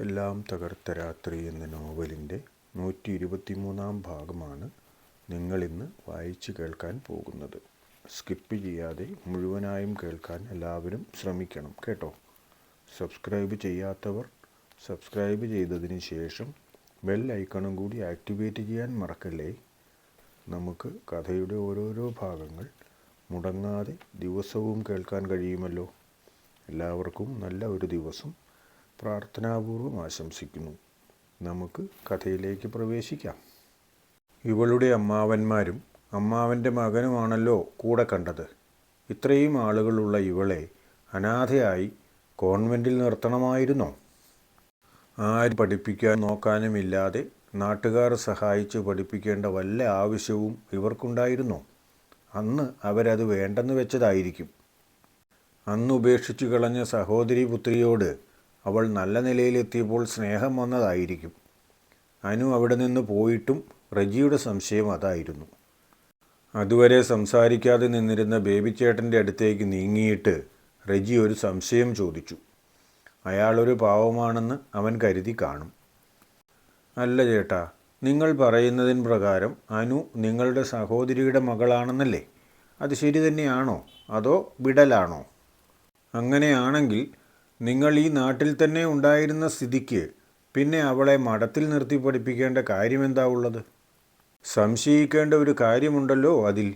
എല്ലാം തകർത്ത രാത്രി എന്ന നോവലിന്റെ നൂറ്റി ഇരുപത്തിമൂന്നാം ഭാഗമാണ് നിങ്ങളിന്ന് വായിച്ചു കേൾക്കാൻ പോകുന്നത്. സ്കിപ്പ് ചെയ്യാതെ മുഴുവനായും കേൾക്കാൻ എല്ലാവരും ശ്രമിക്കണം കേട്ടോ. സബ്സ്ക്രൈബ് ചെയ്യാത്തവർ സബ്സ്ക്രൈബ് ചെയ്തതിന് ശേഷം ബെൽ ഐക്കണും കൂടി ആക്ടിവേറ്റ് ചെയ്യാൻ മറക്കല്ലേ? നമുക്ക് കഥയുടെ ഓരോരോ ഭാഗങ്ങൾ മുടങ്ങാതെ ദിവസവും കേൾക്കാൻ കഴിയുമല്ലോ? എല്ലാവർക്കും നല്ല ഒരു ദിവസം. പ്രാർത്ഥനാപൂർവം ആശംസിക്കുന്നു. നമുക്ക് കഥയിലേക്ക് പ്രവേശിക്കാം. ഇവളുടെ അമ്മാവന്മാരും അമ്മാവന്റെ മകനുമാണല്ലോ കൂടെ കണ്ടത്. ഇത്രയും ആളുകളുള്ള ഇവളെ അനാഥയായി കോൺവെന്റിൽ നിർത്തണമായിരുന്നോ? ആര് പഠിപ്പിക്കാൻ നോക്കാനുമില്ലാതെ നാട്ടുകാർ സഹായിച്ച് പഠിപ്പിക്കേണ്ട വല്ല ആവശ്യവും ഇവർക്കുണ്ടായിരുന്നോ? അന്ന് അവരത് വേണ്ടെന്ന് വെച്ചതായിരിക്കും. അന്ന് ഉപേക്ഷിച്ചു കളഞ്ഞ സഹോദരി പുത്രിയോട് അവൾ നല്ല നിലയിലെത്തിയപ്പോൾ സ്നേഹം വന്നതായിരിക്കും. അനു അവിടെ നിന്ന് പോയിട്ടും റജിയുടെ സംശയം അതായിരുന്നു. അതുവരെ സംസാരിക്കാതെ നിന്നിരുന്ന ബേബിച്ചേട്ടന്റെ അടുത്തേക്ക് നീങ്ങിയിട്ട് റജി ഒരു സംശയം ചോദിച്ചു. അയാളൊരു പാവമാണെന്ന് അവൻ കരുതി കാണും. അല്ല ചേട്ടാ നിങ്ങൾ പറയുന്നതിന് പ്രകാരം അനു നിങ്ങളുടെ സഹോദരിയുടെ മകളാണെന്നല്ലേ? അത് ശരി തന്നെയാണോ? അതോ വിടലാണോ? അങ്ങനെയാണെങ്കിൽ നിങ്ങൾ ഈ നാട്ടിൽ തന്നെ ഉണ്ടായിരുന്ന സ്ഥിതിക്ക് പിന്നെ അവളെ മഠത്തിൽ നിർത്തി പഠിപ്പിക്കേണ്ട കാര്യമെന്താ ഉള്ളത്? സംശയിക്കേണ്ട ഒരു കാര്യമുണ്ടല്ലോ അതിൽ.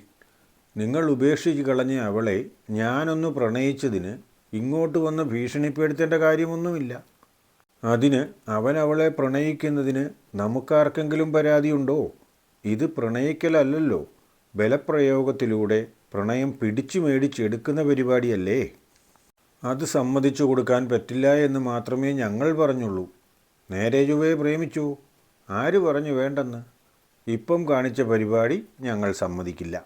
നിങ്ങൾ ഉപേക്ഷിച്ച് കളഞ്ഞ അവളെ ഞാനൊന്ന് പ്രണയിച്ചതിന് ഇങ്ങോട്ട് വന്ന് ഭീഷണിപ്പെടുത്തേണ്ട കാര്യമൊന്നുമില്ല. അതിന് അവൻ അവളെ പ്രണയിക്കുന്നതിന് നമുക്കാർക്കെങ്കിലും പരാതിയുണ്ടോ? ഇത് പ്രണയിക്കലല്ലല്ലോ. ബലപ്രയോഗത്തിലൂടെ പ്രണയം പിടിച്ചു മേടിച്ചെടുക്കുന്ന പരിപാടിയല്ലേ? അത് സമ്മതിച്ചു കൊടുക്കാൻ പറ്റില്ല എന്ന് മാത്രമേ ഞങ്ങൾ പറഞ്ഞുള്ളൂ. നേരെ ചൊവ്വേ പ്രേമിച്ചു. ആര് പറഞ്ഞു വേണ്ടെന്ന്? ഇപ്പം കാണിച്ച പരിപാടി ഞങ്ങൾ സമ്മതിക്കില്ല.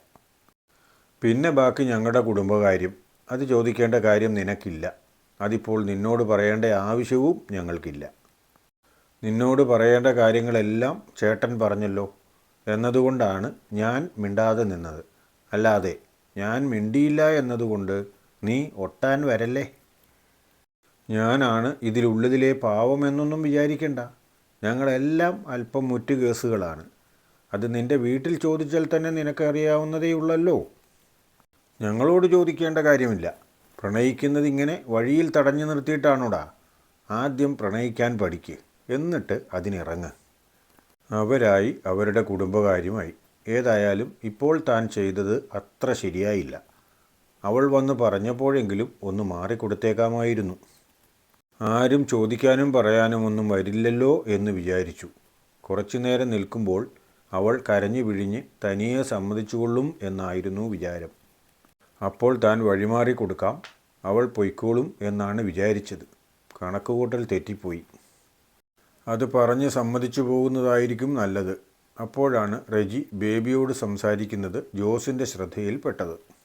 പിന്നെ ബാക്കി ഞങ്ങളുടെ കുടുംബകാര്യം. അത് ചോദിക്കേണ്ട കാര്യം നിനക്കില്ല. അതിപ്പോൾ നിന്നോട് പറയേണ്ട ആവശ്യവും ഞങ്ങൾക്കില്ല. നിന്നോട് പറയേണ്ട കാര്യങ്ങളെല്ലാം ചേട്ടൻ പറഞ്ഞല്ലോ എന്നതുകൊണ്ടാണ് ഞാൻ മിണ്ടാതെ നിന്നത്. അല്ലാതെ ഞാൻ മിണ്ടിയില്ല എന്നതുകൊണ്ട് നീ ഒട്ടാൻ വരല്ലേ? ഞാനാണ് ഇതിലുള്ളതിലെ പാവമെന്നൊന്നും വിചാരിക്കണ്ട. ഞങ്ങളെല്ലാം അല്പം മുറ്റു കേസുകളാണ് അത് നിന്റെ വീട്ടിൽ ചോദിച്ചാൽ തന്നെ നിനക്കറിയാവുന്നതേ ഉള്ളല്ലോ ഞങ്ങളോട് ചോദിക്കേണ്ട കാര്യമില്ല. പ്രണയിക്കുന്നത് ഇങ്ങനെ വഴിയിൽ തടഞ്ഞു നിർത്തിയിട്ടാണോടാ? ആദ്യം പ്രണയിക്കാൻ പഠിക്ക്. എന്നിട്ട് അതിനിറങ്ങ്. അവരായി അവരുടെ കുടുംബകാര്യമായി. ഏതായാലും ഇപ്പോൾ താൻ ചെയ്തത് അത്ര ശരിയായില്ല. അവൾ വന്ന് പറഞ്ഞപ്പോഴെങ്കിലും ഒന്ന് മാറിക്കൊടുത്തേക്കാമായിരുന്നു. ആരും ചോദിക്കാനും പറയാനും ഒന്നും വരില്ലല്ലോ എന്ന് വിചാരിച്ചു. കുറച്ചു നേരം നിൽക്കുമ്പോൾ അവൾ കരഞ്ഞു വിഴിഞ്ഞ് തനിയെ സമ്മതിച്ചുകൊള്ളും എന്നായിരുന്നു വിചാരം. അപ്പോൾ താൻ വഴിമാറി കൊടുക്കാം അവൾ പൊയ്ക്കോളും എന്നാണ് വിചാരിച്ചത്. കണക്കുകൂട്ടൽ തെറ്റിപ്പോയി. അത് പറഞ്ഞ് സമ്മതിച്ചു പോകുന്നതായിരിക്കും നല്ലത്. അപ്പോഴാണ് റെജി ബേബിയോട് സംസാരിക്കുന്നത് ജോസിന്റെ ശ്രദ്ധയിൽപ്പെട്ടത്.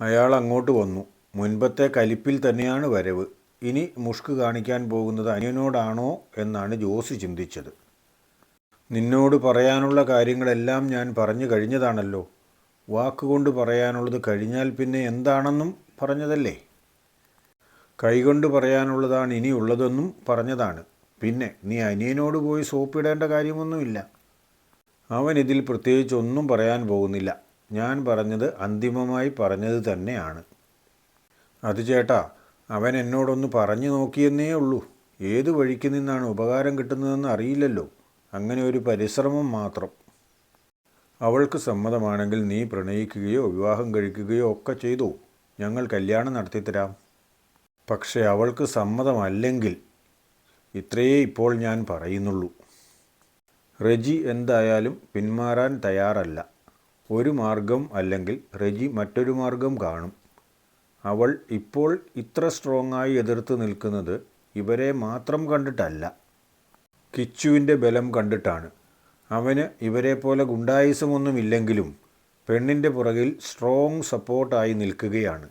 അയാൾ അങ്ങോട്ട് വന്നു. മുൻപത്തെ കലിപ്പിൽ തന്നെയാണ് വരവ്. ഇനി മുഷ്ക് കാണിക്കാൻ പോകുന്നത് അനിയനോടാണോ എന്നാണ് ജോസ് ചിന്തിച്ചത്. നിന്നോട് പറയാനുള്ള കാര്യങ്ങളെല്ലാം ഞാൻ പറഞ്ഞു കഴിഞ്ഞതാണല്ലോ. വാക്കുകൊണ്ട് പറയാനുള്ളത് കഴിഞ്ഞാൽ പിന്നെ എന്താണെന്നും പറഞ്ഞതല്ലേ? കൈകൊണ്ട് പറയാനുള്ളതാണ് ഇനി ഉള്ളതെന്നും പറഞ്ഞതാണ്. പിന്നെ നീ അനിയനോട് പോയി സോപ്പിടേണ്ട കാര്യമൊന്നുമില്ല. അവൻ ഇതിൽ പ്രത്യേകിച്ച് ഒന്നും പറയാൻ പോകുന്നില്ല. ഞാൻ പറഞ്ഞത് അന്തിമമായി പറഞ്ഞത് തന്നെയാണ്. അത് ചേട്ടാ അവൻ എന്നോടൊന്ന് പറഞ്ഞു നോക്കിയെന്നേ ഉള്ളൂ. ഏത് വഴിക്ക് നിന്നാണ് ഉപകാരം കിട്ടുന്നതെന്ന് അറിയില്ലല്ലോ. അങ്ങനെ ഒരു പരിശ്രമം മാത്രം. അവൾക്ക് സമ്മതമാണെങ്കിൽ നീ പ്രണയിക്കുകയോ വിവാഹം കഴിക്കുകയോ ഒക്കെ ചെയ്തു. ഞങ്ങൾ കല്യാണം നടത്തിത്തരാം പക്ഷേ അവൾക്ക് സമ്മതമല്ലെങ്കിൽ ഇത്രയേ ഇപ്പോൾ ഞാൻ പറയുന്നുള്ളൂ. റെജി എന്തായാലും പിന്മാറാൻ തയ്യാറല്ല. ഒരു മാർഗം അല്ലെങ്കിൽ റെജി മറ്റൊരു മാർഗം കാണും. അവൾ ഇപ്പോൾ ഇത്ര സ്ട്രോങ്ങായി എതിർത്ത് നിൽക്കുന്നത് ഇവരെ മാത്രം കണ്ടിട്ടല്ല. കിച്ചുവിന്റെ ബലം കണ്ടിട്ടാണ്. അവന് ഇവരെ പോലെ ഗുണ്ടായുസമൊന്നുമില്ലെങ്കിലും പെണ്ണിന്റെ പുറകിൽ സ്ട്രോങ് സപ്പോർട്ടായി നിൽക്കുകയാണ്.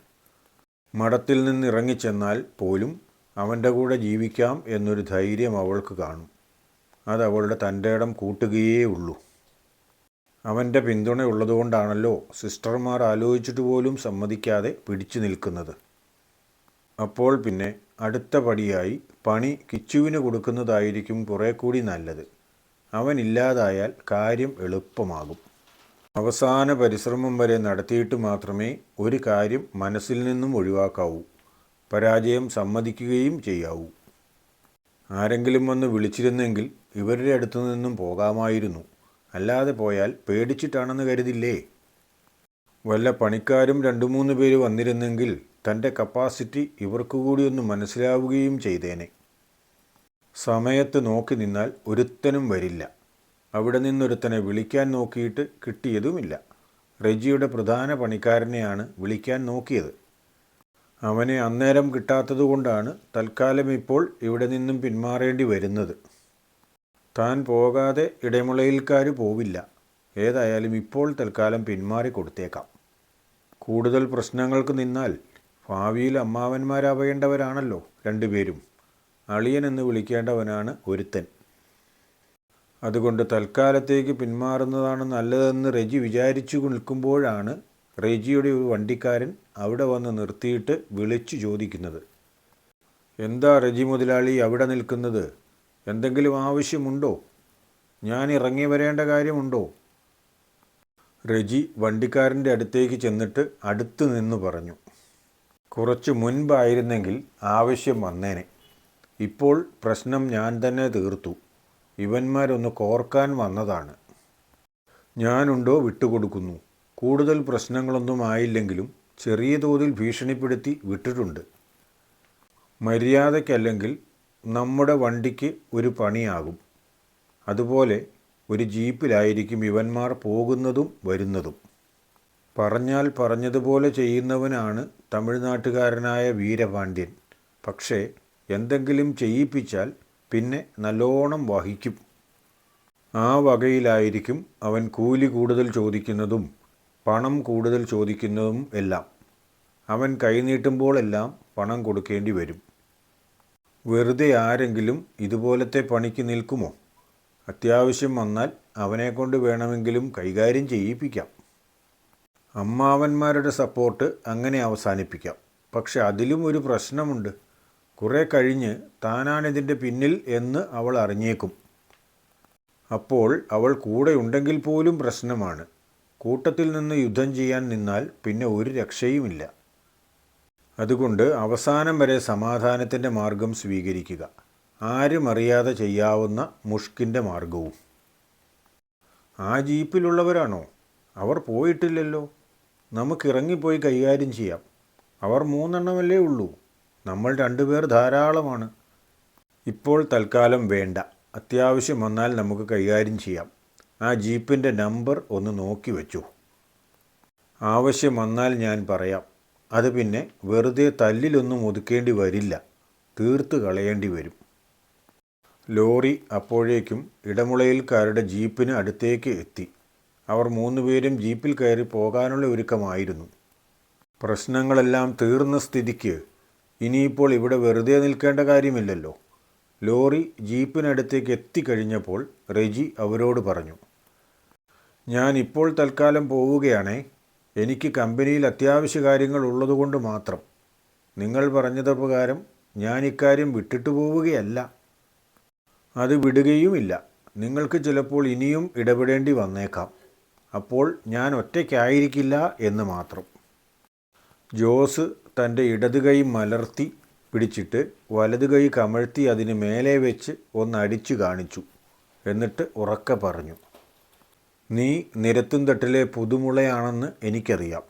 മഠത്തിൽ നിന്ന് ഇറങ്ങിച്ചെന്നാൽ പോലും അവന്റെ കൂടെ ജീവിക്കാം എന്നൊരു ധൈര്യം അവൾക്ക് കാണും. അത് അവളുടെ തന്റെ ഇടം കൂട്ടുകയേ ഉള്ളൂ. അവന്റെ പിന്തുണ ഉള്ളതുകൊണ്ടാണല്ലോ സിസ്റ്റർമാർ ആലോചിച്ചിട്ട് പോലും സമ്മതിക്കാതെ പിടിച്ചു നിൽക്കുന്നത്. അപ്പോൾ പിന്നെ അടുത്ത പടിയായി പണി കിച്ചുവിന് കൊടുക്കുന്നതായിരിക്കും കുറേ കൂടി നല്ലത് അവനില്ലാതായാൽ കാര്യം എളുപ്പമാകും. അവസാന പരിശ്രമം വരെ നടത്തിയിട്ട് മാത്രമേ ഒരു കാര്യം മനസ്സിൽ നിന്നും ഒഴിവാക്കാവൂ. പരാജയം സമ്മതിക്കുകയും ചെയ്യാവൂ. ആരെങ്കിലും വന്ന് വിളിച്ചിരുന്നെങ്കിൽ ഇവരുടെ അടുത്തു നിന്നും പോകാമായിരുന്നു. അല്ലാതെ പോയാൽ പേടിച്ചിട്ടാണെന്ന് കരുതില്ലേ? വല്ല പണിക്കാരും രണ്ടു മൂന്ന് പേര് വന്നിരുന്നെങ്കിൽ തന്റെ കപ്പാസിറ്റി ഇവർക്ക് ഒന്ന് മനസ്സിലാവുകയും ചെയ്തേനെ. സമയത്ത് നോക്കി നിന്നാൽ ഒരുത്തനും വരില്ല. അവിടെ നിന്നൊരുത്തനെ വിളിക്കാൻ നോക്കിയിട്ട് കിട്ടിയതുമില്ല. റെജിയുടെ പ്രധാന പണിക്കാരനെയാണ് വിളിക്കാൻ നോക്കിയത്. അവനെ അന്നേരം കിട്ടാത്തതുകൊണ്ടാണ് തൽക്കാലം ഇപ്പോൾ ഇവിടെ നിന്നും പിന്മാറേണ്ടി വരുന്നത്. താൻ പോകാതെ ഇടമുളയിൽക്കാർ പോവില്ല. ഏതായാലും ഇപ്പോൾ തൽക്കാലം പിന്മാറി കൊടുത്തേക്കാം. കൂടുതൽ പ്രശ്നങ്ങൾക്ക് നിന്നാൽ ഭാവിയിൽ അമ്മാവന്മാരാവേണ്ടവരാണല്ലോ രണ്ടുപേരും. അളിയൻ എന്ന് വിളിക്കേണ്ടവനാണ് ഒരുത്തൻ. അതുകൊണ്ട് തൽക്കാലത്തേക്ക് പിന്മാറുന്നതാണ് നല്ലതെന്ന് റെജി വിചാരിച്ചു നിൽക്കുമ്പോഴാണ് റെജിയുടെ ഒരു വണ്ടിക്കാരൻ അവിടെ വന്ന് നിർത്തിയിട്ട് വിളിച്ചു ചോദിക്കുന്നത്. എന്താ റെജി മുതലാളി അവിടെ നിൽക്കുന്നത്? എന്തെങ്കിലും ആവശ്യമുണ്ടോ? ഞാൻ ഇറങ്ങി വരേണ്ട കാര്യമുണ്ടോ? രജി വണ്ടിക്കാരന്റെ അടുത്തേക്ക് ചെന്നിട്ട് അടുത്ത് നിന്ന് പറഞ്ഞു. കുറച്ച് മുൻപായിരുന്നെങ്കിൽ ആവശ്യം വന്നേനെ. ഇപ്പോൾ പ്രശ്നം ഞാൻ തന്നെ തീർത്തു. ഇവന്മാരൊന്ന് കോർക്കാൻ വന്നതാണ്. ഞാനുണ്ടോ വിട്ടുകൊടുക്കുന്നു. കൂടുതൽ പ്രശ്നങ്ങളൊന്നും ആയില്ലെങ്കിലും ചെറിയ തോതിൽ ഭീഷണിപ്പെടുത്തി വിട്ടിട്ടുണ്ട്. മര്യാദയ്ക്കല്ലെങ്കിൽ നമ്മുടെ വണ്ടിക്ക് ഒരു പണിയാകും. അതുപോലെ ഒരു ജീപ്പിലായിരിക്കും ഇവന്മാർ പോകുന്നതും വരുന്നതും. പറഞ്ഞാൽ പറഞ്ഞതുപോലെ ചെയ്യുന്നവനാണ് തമിഴ്നാട്ടുകാരനായ വീരപാണ്ഡ്യൻ. പക്ഷേ എന്തെങ്കിലും ചെയ്യിപ്പിച്ചാൽ പിന്നെ നല്ലോണം വഹിക്കും. ആ വകയിലായിരിക്കും അവൻ കൂലി കൂടുതൽ ചോദിക്കുന്നതും പണം കൂടുതൽ ചോദിക്കുന്നതും എല്ലാം. അവൻ കൈനീട്ടുമ്പോഴെല്ലാം പണം കൊടുക്കേണ്ടി വരും. വെറുതെ ആരെങ്കിലും ഇതുപോലത്തെ പണിക്ക് നിൽക്കുമോ? അത്യാവശ്യം വന്നാൽ അവനെക്കൊണ്ട് വേണമെങ്കിലും കൈകാര്യം ചെയ്യിപ്പിക്കാം. അമ്മാവന്മാരുടെ സപ്പോർട്ട് അങ്ങനെ അവസാനിപ്പിക്കാം. പക്ഷെ അതിലും ഒരു പ്രശ്നമുണ്ട്. കുറേ കഴിഞ്ഞ് താനാണിതിന്റെ പിന്നിൽ എന്ന് അവൾ അറിഞ്ഞേക്കും. അപ്പോൾ അവൾ കൂടെ ഉണ്ടെങ്കിൽ പോലും പ്രശ്നമാണ്. കൂട്ടത്തിൽ നിന്ന് യുദ്ധം ചെയ്യാൻ നിന്നാൽ പിന്നെ ഒരു രക്ഷയുമില്ല. അതുകൊണ്ട് അവസാനം വരെ സമാധാനത്തിന്റെ മാർഗം സ്വീകരിക്കുക. ആരും അറിയാതെ ചെയ്യാവുന്ന മുഷ്കിന്റെ മാർഗവും. ആ ജീപ്പിലുള്ളവരാണോ? അവർ പോയിട്ടില്ലല്ലോ. നമുക്കിറങ്ങിപ്പോയി കൈകാര്യം ചെയ്യാം. അവർ മൂന്നെണ്ണമല്ലേ ഉള്ളൂ. നമ്മൾ രണ്ടുപേർ ധാരാളമാണ്. ഇപ്പോൾ തൽക്കാലം വേണ്ട. അത്യാവശ്യം വന്നാൽ നമുക്ക് കൈകാര്യം ചെയ്യാം. ആ ജീപ്പിന്റെ നമ്പർ ഒന്ന് നോക്കി വെച്ചു. ആവശ്യം വന്നാൽ ഞാൻ പറയാം. അത് പിന്നെ വെറുതെ തല്ലിലൊന്നും ഒതുക്കേണ്ടി വരില്ല. തീർത്ത് കളയേണ്ടി വരും. ലോറി അപ്പോഴേക്കും ഇടമുളയിൽക്കാരുടെ ജീപ്പിന് അടുത്തേക്ക് എത്തി. അവർ മൂന്നുപേരും ജീപ്പിൽ കയറി പോകാനുള്ള ഒരുക്കമായിരുന്നു. പ്രശ്നങ്ങളെല്ലാം തീർന്ന സ്ഥിതിക്ക് ഇനിയിപ്പോൾ ഇവിടെ വെറുതെ നിൽക്കേണ്ട കാര്യമില്ലല്ലോ. ലോറി ജീപ്പിനടുത്തേക്ക് എത്തിക്കഴിഞ്ഞപ്പോൾ റെജി അവരോട് പറഞ്ഞു ഞാൻ ഇപ്പോൾ തൽക്കാലം പോവുകയാണേ. എനിക്ക് കമ്പനിയിൽ അത്യാവശ്യ കാര്യങ്ങൾ ഉള്ളതുകൊണ്ട് മാത്രം. നിങ്ങൾ പറഞ്ഞത് പ്രകാരം ഞാൻ ഇക്കാര്യം വിട്ടിട്ടു പോവുകയല്ല. അത് വിടുകയുമില്ല. നിങ്ങൾക്ക് ചിലപ്പോൾ ഇനിയും ഇടപെടേണ്ടി വന്നേക്കാം. അപ്പോൾ ഞാൻ ഒറ്റയ്ക്കായിരിക്കില്ല എന്ന് മാത്രം. ജോസ് തന്റെ ഇടത് കൈ മലർത്തി പിടിച്ചിട്ട് വലത് കൈ കമഴ്ത്തി അതിന് മേലെ വെച്ച് ഒന്ന് അടിച്ചു കാണിച്ചു. എന്നിട്ട് ഉറക്കെ പറഞ്ഞു. നീ നിരത്തും തട്ടിലെ പുതുമുളയാണെന്ന് എനിക്കറിയാം.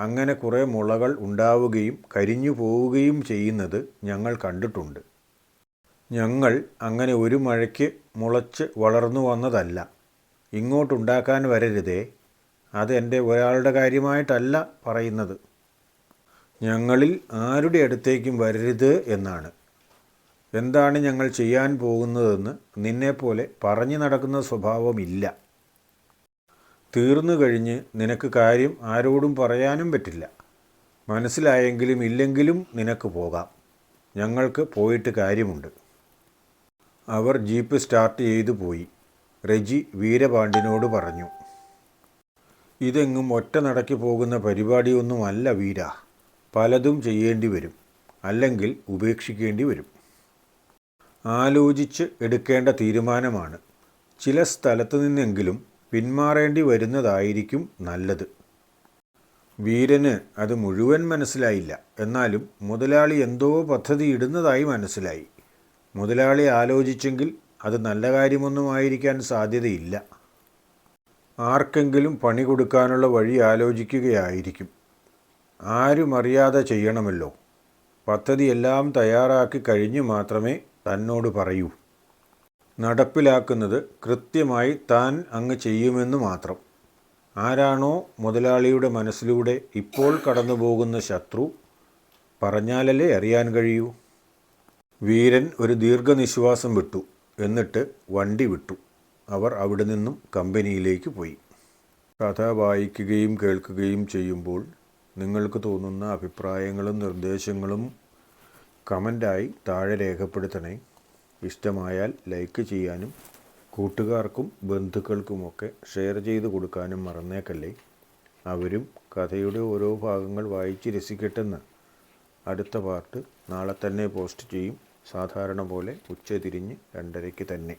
അങ്ങനെ കുറേ മുളകൾ ഉണ്ടാവുകയും കരിഞ്ഞു പോവുകയും ചെയ്യുന്നത് ഞങ്ങൾ കണ്ടിട്ടുണ്ട്. ഞങ്ങൾ അങ്ങനെ ഒരു മഴയ്ക്ക് മുളച്ച് വളർന്നു വന്നതല്ല. ഇങ്ങോട്ടുണ്ടാക്കാൻ വരരുതേ. അത് എന്റെ ഒരാളുടെ കാര്യമായിട്ടല്ല പറയുന്നത്. ഞങ്ങളിൽ ആരുടെ അടുത്തേക്കും വരരുത് എന്നാണ്. എന്താണ് ഞങ്ങൾ ചെയ്യാൻ പോകുന്നതെന്ന് നിന്നെപ്പോലെ പറഞ്ഞു നടക്കുന്ന സ്വഭാവമില്ല. തീർന്നു കഴിഞ്ഞ് നിനക്ക് കാര്യം ആരോടും പറയാനും പറ്റില്ല. മനസ്സിലായെങ്കിലും ഇല്ലെങ്കിലും നിനക്ക് പോകാം. ഞങ്ങൾക്ക് പോയിട്ട് കാര്യമുണ്ട്. അവർ ജീപ്പ് സ്റ്റാർട്ട് ചെയ്തു പോയി. റെജി വീരപാണ്ഡിനോട് പറഞ്ഞു ഇതെങ്ങും ഒറ്റ നടക്കി പോകുന്ന പരിപാടിയൊന്നുമല്ല വീര. പലതും ചെയ്യേണ്ടി വരും. അല്ലെങ്കിൽ ഉപേക്ഷിക്കേണ്ടി വരും. ആലോചിച്ച് എടുക്കേണ്ട തീരുമാനമാണ്. ചില സ്ഥലത്തു നിന്നെങ്കിലും പിന്മാറേണ്ടി വരുന്നതായിരിക്കും നല്ലത്. വീരന് അത് മുഴുവൻ മനസ്സിലായില്ല. എന്നാലും മുതലാളി എന്തോ പദ്ധതി ഇടുന്നതായി മനസ്സിലായി. മുതലാളി ആലോചിച്ചെങ്കിൽ അത് നല്ല കാര്യമൊന്നുമായിരിക്കാൻ സാധ്യതയില്ല. ആർക്കെങ്കിലും പണി കൊടുക്കാനുള്ള വഴി ആലോചിക്കുകയായിരിക്കും. ആരും അറിയാതെ ചെയ്യണമല്ലോ. പദ്ധതി എല്ലാം തയ്യാറാക്കി കഴിഞ്ഞ് മാത്രമേ തന്നോട് പറയൂ. നടപ്പിലാക്കുന്നത് കൃത്യമായി താൻ അങ്ങ് ചെയ്യുമെന്ന് മാത്രം. ആരാണോ മുതലാളിയുടെ മനസ്സിലൂടെ ഇപ്പോൾ കടന്നുപോകുന്ന ശത്രു പറഞ്ഞാലല്ലേ അറിയാൻ കഴിയൂ? വീരൻ ഒരു ദീർഘനിശ്വാസം വിട്ടു എന്നിട്ട് വണ്ടി വിട്ടു. അവർ അവിടെ നിന്നും കമ്പനിയിലേക്ക് പോയി. കഥ വായിക്കുകയും കേൾക്കുകയും ചെയ്യുമ്പോൾ നിങ്ങൾക്ക് തോന്നുന്ന അഭിപ്രായങ്ങളും നിർദ്ദേശങ്ങളും കമന്റായി താഴെ രേഖപ്പെടുത്തണേ. ഇഷ്ടമായാൽ ലൈക്ക് ചെയ്യാനും കൂട്ടുകാർക്കും ബന്ധുക്കൾക്കുമൊക്കെ ഷെയർ ചെയ്ത് കൊടുക്കാനും മറന്നേക്കല്ലേ? അവരും കഥയുടെ ഓരോ ഭാഗങ്ങൾ വായിച്ച് രസിക്കട്ടെന്ന് അടുത്ത പാർട്ട് നാളെ തന്നെ പോസ്റ്റ് ചെയ്യും. സാധാരണ പോലെ ഉച്ചതിരിഞ്ഞ് രണ്ടരയ്ക്ക് തന്നെ.